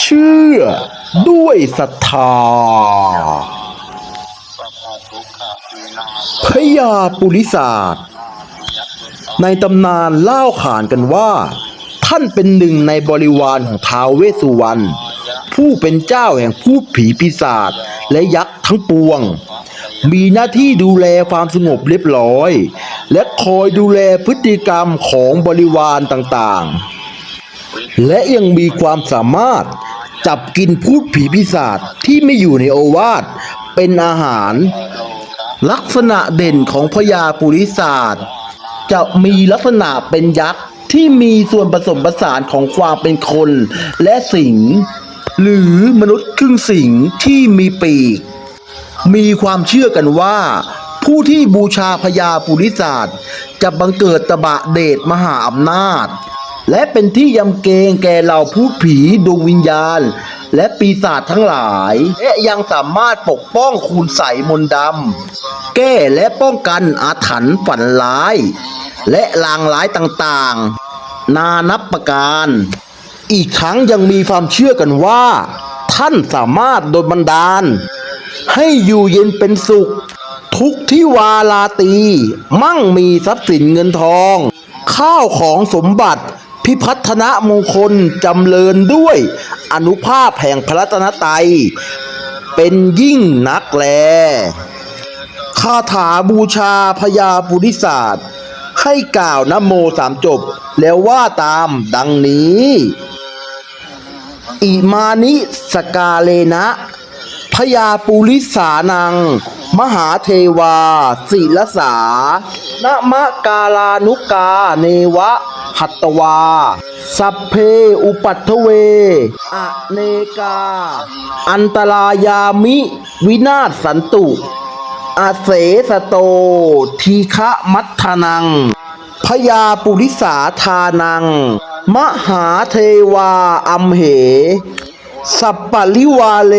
เชื่อด้วยศรัทธาพญาปุริศาสตร์ ในตำนานเล่าขานกันว่า ท่านเป็นหนึ่งในบริวารของท้าวเวสสุวรรณผู้เป็นเจ้าแห่งผู้ผีปีศาจและยักษ์ทั้งปวง มีหน้าที่ดูแลความสงบเรียบร้อย และคอยดูแลพฤติกรรมของบริวารต่างๆ และยังมีความสามารถ จับกินพูดผีปีศาจที่ไม่อยู่ในโอวาทเป็นอาหาร ลักษณะเด่นของพญาปุริศาสตร์จะมีลักษณะเป็นยักษ์ที่มีส่วนผสมผสานของความเป็นคนและสิงหรือมนุษย์ครึ่งสิงที่มีปีก มีความเชื่อกันว่า ผู้ที่บูชาพญาปุริศาสตร์จะบังเกิดตบะเดชมหาอำนาจ และเป็นที่ยำเกรงแก่เหล่าผู้ผีดวงวิญญาณ และปีศาจทั้งหลาย และยังสามารถปกป้องคูณใสมนต์ดำแก้และป้องกันอาถรรพ์ฝันร้าย และลางร้ายต่างๆ นานับประการ อีกทั้งยังมีความเชื่อกันว่า ท่านสามารถโดนบันดาล ให้อยู่เย็นเป็นสุข ทุกที่วาลาตี มั่งมีทรัพย์สินเงินทอง ข้าวของสมบัติ พิพัฒนมงคลจำเริญด้วยอนุภาพแห่งพระรัตนตรัยเป็นยิ่งนักแลคาถาบูชาพญาปุริศาสตร์ ให้กล่าวนโมสามจบ แล้วว่าตามดังนี้ อิมานิสกาเลนะพญาปุริสานัง มหาเทวาศิลสานมะกาลานุกาเนวะ หัตวา สัพเพอุปัทเว อเนกา อันตรายามิ วินาศสันตุ อาเสสโต ทีฆะมัทนังพญาปุริสาทานัง มหาเทวาอัมเห สัปปริวาเล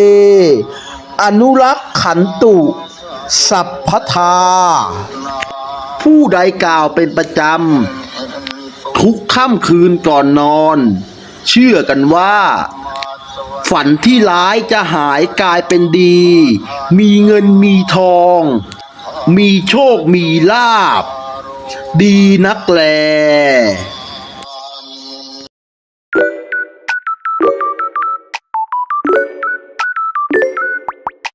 อนุรักษ์ขันตุ สัพพทาผู้ใดกล่าวเป็นประจำ ทุกค่ำคืนก่อนนอน เชื่อกันว่า ฝันที่ร้ายจะหายกลายเป็นดี มีเงินมีทอง มีโชคมีลาบ ดีนักแล